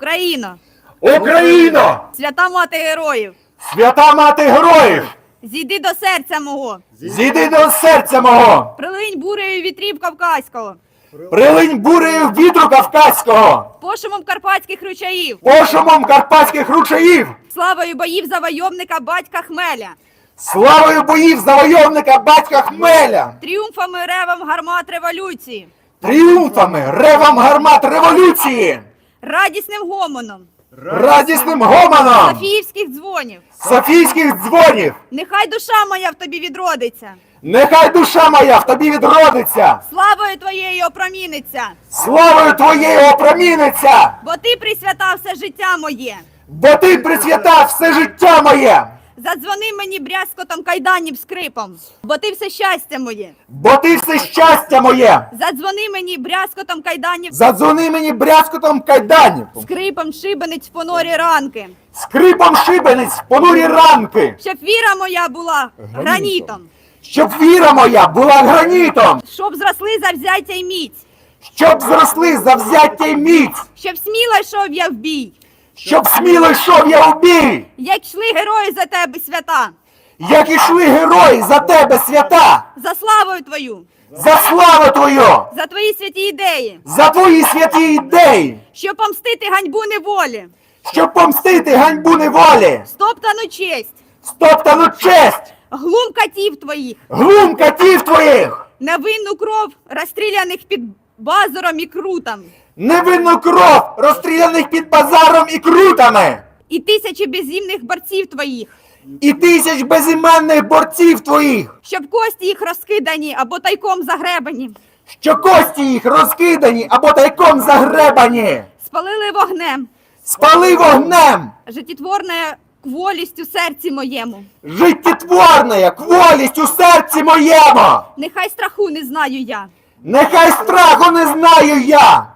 Україно, Україно! свята мати героїв, Свята мати героїв! зійди до серця мого, Зійди до серця мого! прилинь бурею вітрів Кавказького, Прилинь бурею вітру кавказького! пошумом карпатських ручаїв, Пошумом карпатських ручаїв! славою боїв завойовника батька Хмеля, Славою боїв завойовника батька Хмеля! тріумфами ревом гармат революції, Тріумфами, ревом гармат революції! Радісним гомоном, Радісним гомоном! Софіївських дзвонів. Софійських дзвонів! Нехай душа моя в тобі відродиться, Нехай душа моя в тобі відродиться! славою твоєю опроміниться, Славою твоєю опроміниться! бо ти присвятав все життя моє. Бо ти присвятав все життя моє! Задзвони мені брязкотом кайданів скрипом, бо ти все щастя моє. Бо ти все щастя моє! Задзвони мені брязкотом кайданів Задзвони мені брязкотом кайданів! скрипом шибениць в понорі ранки, Скрипом шибениць в понурі ранки! щоб віра моя була гранітом, Щоб віра моя була гранітом! щоб зросли завзяття й міць, Щоб зросли завзяття й міць! щоб сміло йшов я в бій, Щоб сміло йшов я в бій! як йшли герої за тебе свята, Як ішли герої за тебе свята! за славою твою, За славу твою! за твої святі ідеї, За твої святі ідеї! щоб помстити ганьбу неволі, Щоб помстити ганьбу неволі! стоптану честь, Стоптану честь! глум катів твоїх, Глум катів твоїх! невинну кров розстріляних під базором і крутом, Невинну кров, розстріляних під базаром і крутами! і тисячі безімних борців твоїх. І тисяч безіменних борців твоїх! щоб кості їх розкидані або тайком загребані, Що кості їх розкидані або тайком загребані! спалили вогнем, Спали вогнем! життєтворною кволістю серці моєму. Життєтворна кволість у серці моєму! Нехай страху не знаю я, Нехай страху не знаю я!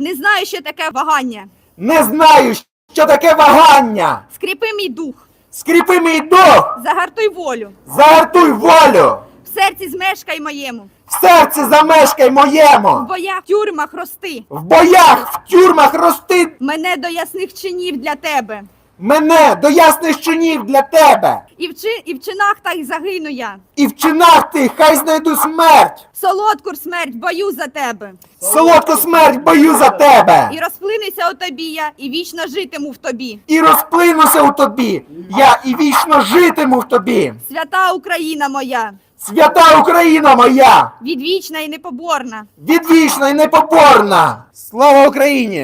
Не знаю, що таке вагання. Не знаю, що таке вагання! Скріпи мій дух, Скріпи мій дух! загартуй волю, Загартуй волю! в серці змешкай моєму, В серці замешкай моєму. в боях, в тюрмах рости, В боях, в тюрмах рости мене до ясних чинів для тебе. Мене до ясних чинів для тебе! І в, чи, і в чинах та й загину я. І в чинах ти хай знайду смерть! Солодку смерть бою за тебе. Солодку смерть бою за тебе! І розплинуся у тобі я, і вічно житиму в тобі. І розплинуся у тобі! Я і вічно житиму в тобі! Свята Україна моя, Свята Україна моя! відвічна і непоборна. Відвічна і непоборна! Слава Україні!